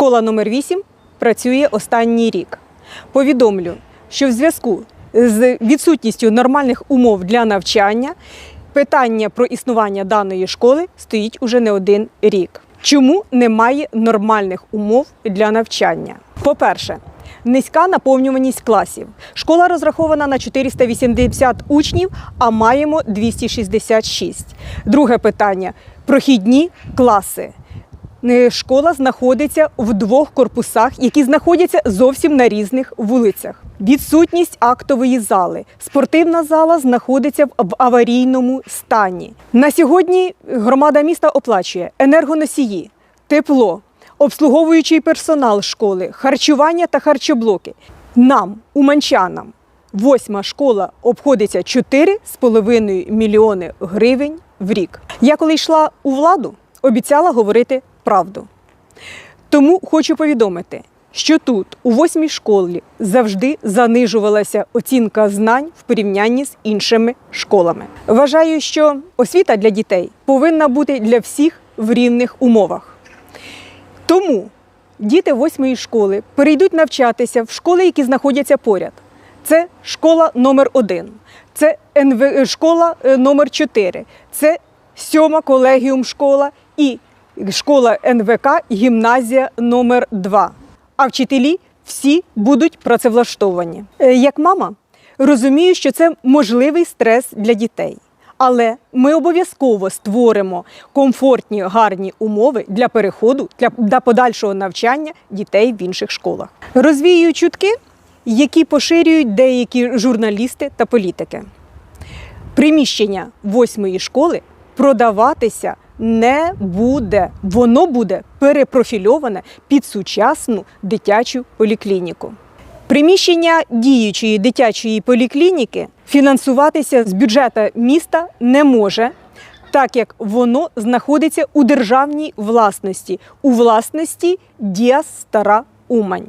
Школа номер 8 працює останній рік. Повідомлю, що в зв'язку з відсутністю нормальних умов для навчання питання про існування даної школи стоїть уже не один рік. Чому немає нормальних умов для навчання? По-перше, низька наповнюваність класів. Школа розрахована на 480 учнів, а маємо 266. Друге питання прохідні класи. Е, Школа знаходиться в двох корпусах, які знаходяться зовсім на різних вулицях. Відсутність актової зали. Спортивна зала знаходиться в- аварійному стані. На сьогодні громада міста оплачує енергоносії, тепло, обслуговуючий персонал школи, харчування та харчоблоки. Нам, уманчанам, восьма школа обходиться 4,5 мільйони гривень в рік. Я коли йшла у владу, обіцяла говорити правду. Тому хочу повідомити, що тут, у восьмій школі, завжди занижувалася оцінка знань в порівнянні з іншими школами. Вважаю, що освіта для дітей повинна бути для всіх в рівних умовах. Тому діти восьмої школи перейдуть навчатися в школи, які знаходяться поряд. Це школа номер 1 це школа е, номер 4 це сьома колегіум школа і школа НВК гімназія номер 2 А вчителі всі будуть працевлаштовані. Е, Як мама розумію, що це можливий стрес для дітей. Але ми обов'язково створимо комфортні, гарні умови для переходу для, подальшого навчання дітей в інших школах. Розвіюю чутки, які поширюють деякі журналісти та політики. Приміщення восьмої школи продаватися не буде. Воно буде перепрофільоване під сучасну дитячу поліклініку. Приміщення діючої дитячої поліклініки фінансуватися з бюджету міста не може, так як воно знаходиться у державній власності, у власності Діас Стара Умань.